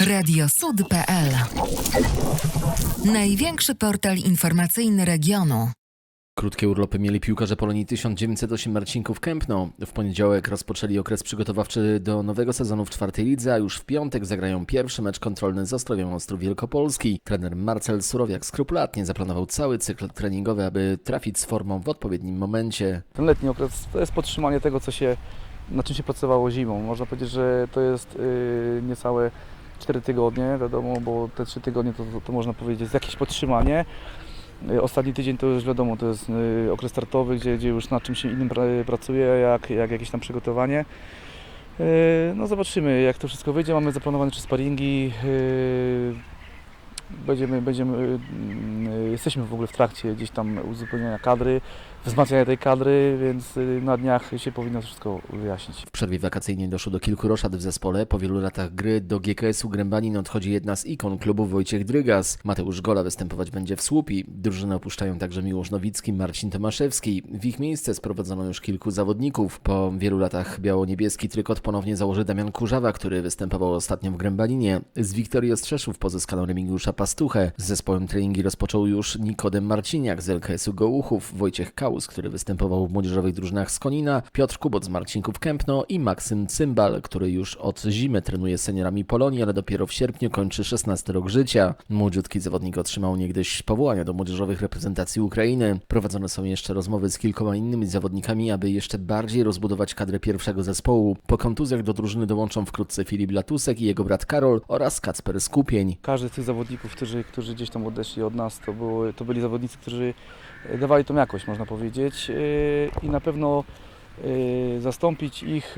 Radiosud.pl Największy portal informacyjny regionu. Krótkie urlopy mieli piłkarze Polonii 1908 Marcinków Kępno. W poniedziałek rozpoczęli okres przygotowawczy do nowego sezonu w czwartej lidze, a już w piątek zagrają pierwszy mecz kontrolny z Ostrowią Ostrów Wielkopolski. Trener Marcel Surowiak skrupulatnie zaplanował cały cykl treningowy, aby trafić z formą w odpowiednim momencie. Ten letni okres to jest podtrzymanie tego, co się, na czym się pracowało zimą. Można powiedzieć, że to jest yy, niecałe 4 tygodnie, wiadomo, bo te 3 tygodnie to, to, to można powiedzieć jest jakieś podtrzymanie. Yy, Ostatni tydzień to już wiadomo, to jest yy, okres startowy, gdzie, gdzie już nad czymś innym pra- pracuje, jak, jak jakieś tam przygotowanie. Yy, No zobaczymy, jak to wszystko wyjdzie. Mamy zaplanowane trzy sparingi. Będziemy, będziemy, yy, jesteśmy w ogóle w trakcie gdzieś tam uzupełniania kadry, wzmacniania tej kadry, więc yy, na dniach się powinno wszystko wyjaśnić. W przerwie wakacyjnej doszło do kilku roszad w zespole. Po wielu latach gry do GKS-u Grębanin odchodzi jedna z ikon klubu Wojciech Drygas. Mateusz Gola występować będzie w Słupi. Drużynę opuszczają także Miłosz Nowicki, Marcin Tomaszewski. W ich miejsce sprowadzono już kilku zawodników. Po wielu latach biało-niebieski trykot ponownie założy Damian Kurzawa, który występował ostatnio w Grębaninie. Z Wiktorii Ostrzeszów pozyskano Remigiusza Z zespołem treningi rozpoczął już Nikodem Marciniak z LKS-u Gołuchów, Wojciech Kaus, który występował w młodzieżowych drużynach z Konina, Piotr Kubot z Marcinków Kępno i Maksym Cymbal, który już od zimy trenuje z seniorami Polonii, ale dopiero w sierpniu kończy 16 rok życia. Młodziutki zawodnik otrzymał niegdyś powołania do młodzieżowych reprezentacji Ukrainy. Prowadzone są jeszcze rozmowy z kilkoma innymi zawodnikami, aby jeszcze bardziej rozbudować kadrę pierwszego zespołu. Po kontuzjach do drużyny dołączą wkrótce Filip Latusek i jego brat Karol oraz Kacper Skupień. Każdy z tych zawodników, którzy, którzy gdzieś tam odeszli od nas, to, było, to byli zawodnicy, którzy e, dawali tą jakość, można powiedzieć. Yy, I na pewno yy, zastąpić ich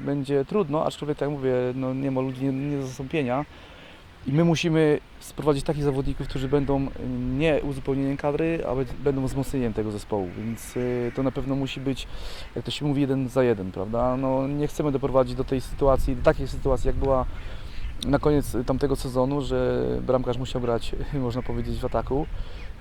będzie trudno, aczkolwiek tak jak mówię, no nie ma ludzi nie, nie do zastąpienia. I my musimy sprowadzić takich zawodników, którzy będą nie uzupełnieniem kadry, a be- będą wzmocnieniem tego zespołu. Więc to na pewno musi być, jak to się mówi, jeden za jeden, prawda? No, nie chcemy doprowadzić do tej sytuacji, do takiej sytuacji, jak była na koniec tamtego sezonu, że bramkarz musiał grać, można powiedzieć, w ataku.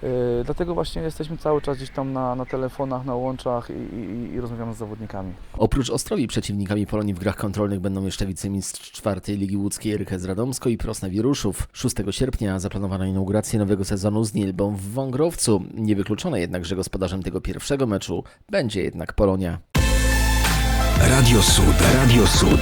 Yy, Dlatego właśnie jesteśmy cały czas gdzieś tam na, na telefonach, na łączach i, i, i rozmawiamy z zawodnikami. Oprócz Ostrowi przeciwnikami Polonii w grach kontrolnych będą jeszcze wicemistrz czwartej Ligi Łódzkiej Erykę z Radomsko i Prosna Wieruszów. 6 sierpnia zaplanowano inaugurację nowego sezonu z Nielbą w Wągrowcu. Niewykluczone jednak, że gospodarzem tego pierwszego meczu będzie jednak Polonia. Radio Sud. Radio Sud.